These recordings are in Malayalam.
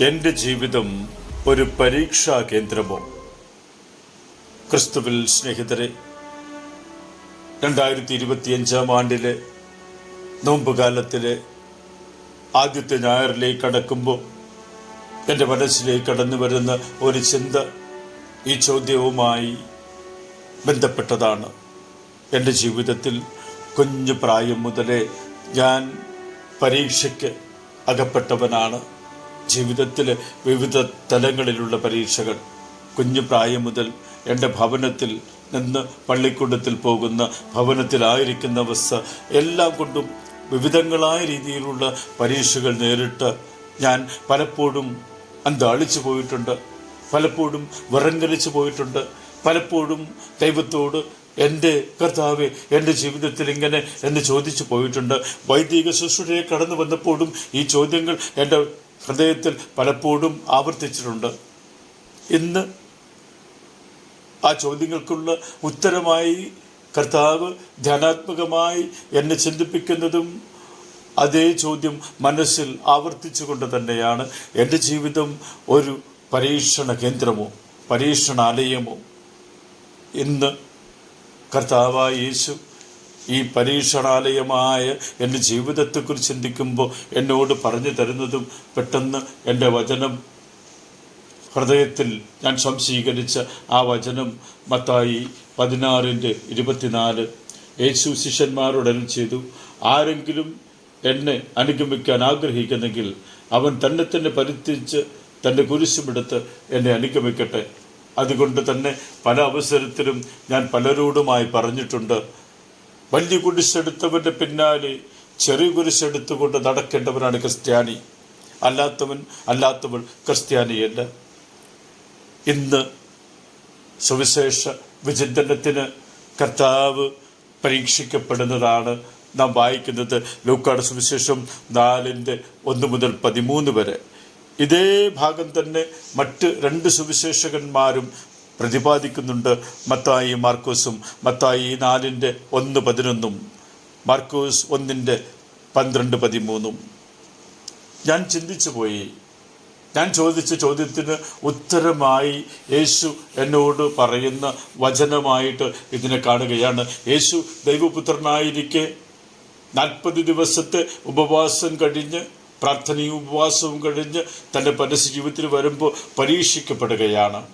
എന്റെ ജീവിതം ഒരു പരീക്ഷാ കേന്ദ്രമോ? ക്രിസ്തുവിൽ സ്നേഹിതരെ രണ്ടായിരത്തി ഇരുപത്തിയഞ്ചാം ആണ്ടിലെ നോമ്പുകാലത്തിലെ ആദ്യത്തെ ഞായറിലേക്ക് കടക്കുമ്പോൾ എന്റെ മനസ്സിലേക്ക് കടന്നു വരുന്ന ഒരു ചിന്ത ഈ ചോദ്യവുമായി ബന്ധപ്പെട്ടതാണ്. എന്റെ ജീവിതത്തിൽ കുഞ്ഞു പ്രായം മുതലേ ഞാൻ പരീക്ഷയ്ക്ക് അകപ്പെട്ടവനാണ്. ജീവിതത്തിലെ വിവിധ തലങ്ങളിലുള്ള പരീക്ഷകൾ. കുഞ്ഞു പ്രായം മുതൽ എന്റെ ഭവനത്തിൽ നിന്ന് പള്ളിക്കൂടത്തിൽ പോകുന്ന ഭവനത്തിലായിരിക്കുന്ന അവസ്ഥ എല്ലാം കൊണ്ടും വിവിധങ്ങളായ രീതിയിലുള്ള പരീക്ഷകൾ നേരിട്ട് ഞാൻ പലപ്പോഴും അന്താളിച്ചു പോയിട്ടുണ്ട്. പലപ്പോഴും വിറങ്ങലിച്ചു പോയിട്ടുണ്ട്. പലപ്പോഴും ദൈവത്തോട് എന്റെ കർത്താവ് എന്റെ ജീവിതത്തിൽ ഇങ്ങനെ എന്ന് ചോദിച്ചു പോയിട്ടുണ്ട്. വൈദിക ശുശ്രൂഷയെ കടന്നു വന്നപ്പോഴും ഈ ചോദ്യങ്ങൾ എന്റെ ഹൃദയത്തിൽ പലപ്പോഴും ആവർത്തിച്ചിട്ടുണ്ട്. ഇന്ന് ആ ചോദ്യങ്ങൾക്കുള്ള ഉത്തരമായി കർത്താവ് ധ്യാനാത്മകമായി എന്നെ ചിന്തിപ്പിക്കുന്നതും അതേ ചോദ്യം മനസ്സിൽ ആവർത്തിച്ചുകൊണ്ട് തന്നെയാണ്. എന്റെ ജീവിതം ഒരു പരീക്ഷണ കേന്ദ്രമോ പരീക്ഷണാലയമോ ഇന്ന് കർത്താവായ യേശു ഈ പരീക്ഷണാലയമായ എന്റെ ജീവിതത്തെക്കുറിച്ച് ചിന്തിക്കുമ്പോൾ എന്നോട് പറഞ്ഞു തരുന്നതും പെട്ടെന്ന് എന്റെ വചനം ഹൃദയത്തിൽ ഞാൻ സംശീകരിച്ച ആ വചനം മത്തായി പതിനാറിന്റെ ഇരുപത്തിനാല്. യേശു ശിഷ്യന്മാരോട് അരുൾ ചെയ്തു. ആരെങ്കിലും എന്നെ അനുഗമിക്കാൻ ആഗ്രഹിക്കുന്നെങ്കിൽ അവൻ തന്നെ തന്നെ പരിത്തിച്ച് തന്റെ കുരിശുമെടുത്ത് എന്നെ അനുഗമിക്കട്ടെ. അതുകൊണ്ട് തന്നെ പല അവസരത്തിലും ഞാൻ പലരോടുമായി പറഞ്ഞിട്ടുണ്ട്. വലിയ കുരിശെടുത്തവന്റെ പിന്നാലെ ചെറിയ കുരിശെടുത്തുകൊണ്ട് നടക്കേണ്ടവനാണ് ക്രിസ്ത്യാനി. അല്ലാത്തവൻ അല്ലാത്തവൾ ക്രിസ്ത്യാനിയല്ല. ഇന്ന് സുവിശേഷ വിചിന്തനത്തിന് കർത്താവ് പരീക്ഷിക്കപ്പെടുന്നതാണ് നാം വായിക്കുന്നത് ലൂക്കാട് സുവിശേഷം നാലിന്റെ ഒന്ന് മുതൽ പതിമൂന്ന് വരെ. ഇതേ ഭാഗം തന്നെ മറ്റ് രണ്ട് സുവിശേഷകന്മാരും പ്രതിപാദിക്കുന്നുണ്ട്. മത്തായി മാർക്കോസും മത്തായി നാലിന്റെ ഒന്ന് പതിനൊന്നും മാർക്കോസ് ഒന്നിന്റെ പന്ത്രണ്ട് പതിമൂന്നും. ഞാൻ ചിന്തിച്ചു പോയി. ഞാൻ ചോദിച്ച ചോദ്യത്തിന് ഉത്തരമായി യേശു എന്നോട് പറയുന്ന വചനമായിട്ട് ഇതിനെ കാണുകയാണ്. യേശു ദൈവപുത്രനായിരിക്കെ നാൽപ്പത് ദിവസത്തെ ഉപവാസം കഴിഞ്ഞ് പ്രാർത്ഥനയും ഉപവാസവും കഴിഞ്ഞ് തന്റെ പരസ്യ ജീവിതത്തിൽ വരുമ്പോൾ പരീക്ഷിക്കപ്പെടുകയാണ്.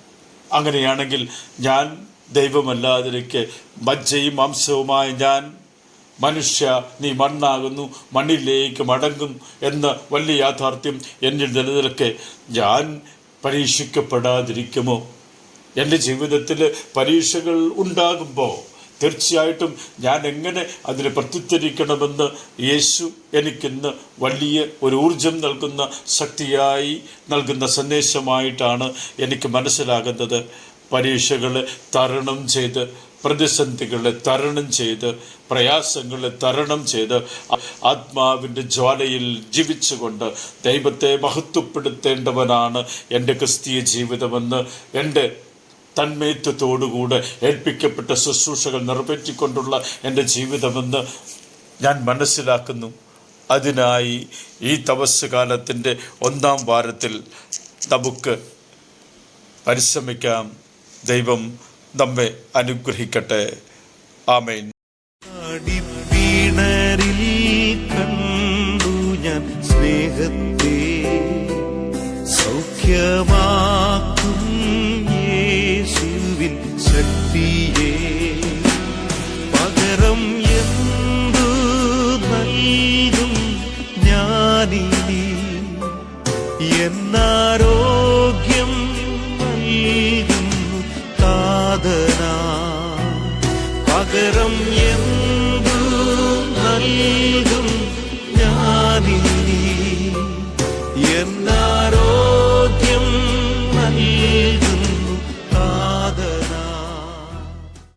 അങ്ങനെയാണെങ്കിൽ ഞാൻ ദൈവമല്ലാതിരിക്കെ മജ്ജയും മാംസവുമായ ഞാൻ മനുഷ്യ നീ മണ്ണാകുന്നു മണ്ണിലേക്ക് മടങ്ങും എന്ന വലിയ യാഥാർത്ഥ്യം എന്നിൽ നിലനിൽക്കെ ഞാൻ പരീക്ഷിക്കപ്പെടാതിരിക്കുമോ? എന്റെ ജീവിതത്തിൽ പരീക്ഷകൾ ഉണ്ടാകുമ്പോൾ തീർച്ചയായിട്ടും ഞാൻ എങ്ങനെ അതിന് പ്രത്യുത്തരിക്കണമെന്ന് യേശു എനിക്കിന്ന് വലിയ ഒരു ഊർജം നൽകുന്ന ശക്തിയായി നൽകുന്ന സന്ദേശമായിട്ടാണ് എനിക്ക് മനസ്സിലാകുന്നത്. പരീക്ഷകളെ തരണം ചെയ്ത് പ്രതിസന്ധികളെ തരണം ചെയ്ത് പ്രയാസങ്ങളെ തരണം ചെയ്ത് ആത്മാവിന്റെ ജ്വാലയിൽ ജീവിച്ചുകൊണ്ട് ദൈവത്തെ മഹത്വപ്പെടുത്തേണ്ടവനാണ് എന്റെ ക്രിസ്തീയ ജീവിതമെന്ന് എന്റെ തന്മയത്വത്തോടുകൂടെ ഏൽപ്പിക്കപ്പെട്ട ശുശ്രൂഷകൾ നിറവേറ്റിക്കൊണ്ടുള്ള എന്റെ ജീവിതമെന്ന് ഞാൻ മനസ്സിലാക്കുന്നു. അതിനായി ഈ തപസ് കാലത്തിന്റെ ഒന്നാം വാരത്തിൽ നമുക്ക് പരിശ്രമിക്കാം. ദൈവം നമ്മെ അനുഗ്രഹിക്കട്ടെ. ആമേൻ. സ്നേഹത്തെ സൗഖ്യമാക്കും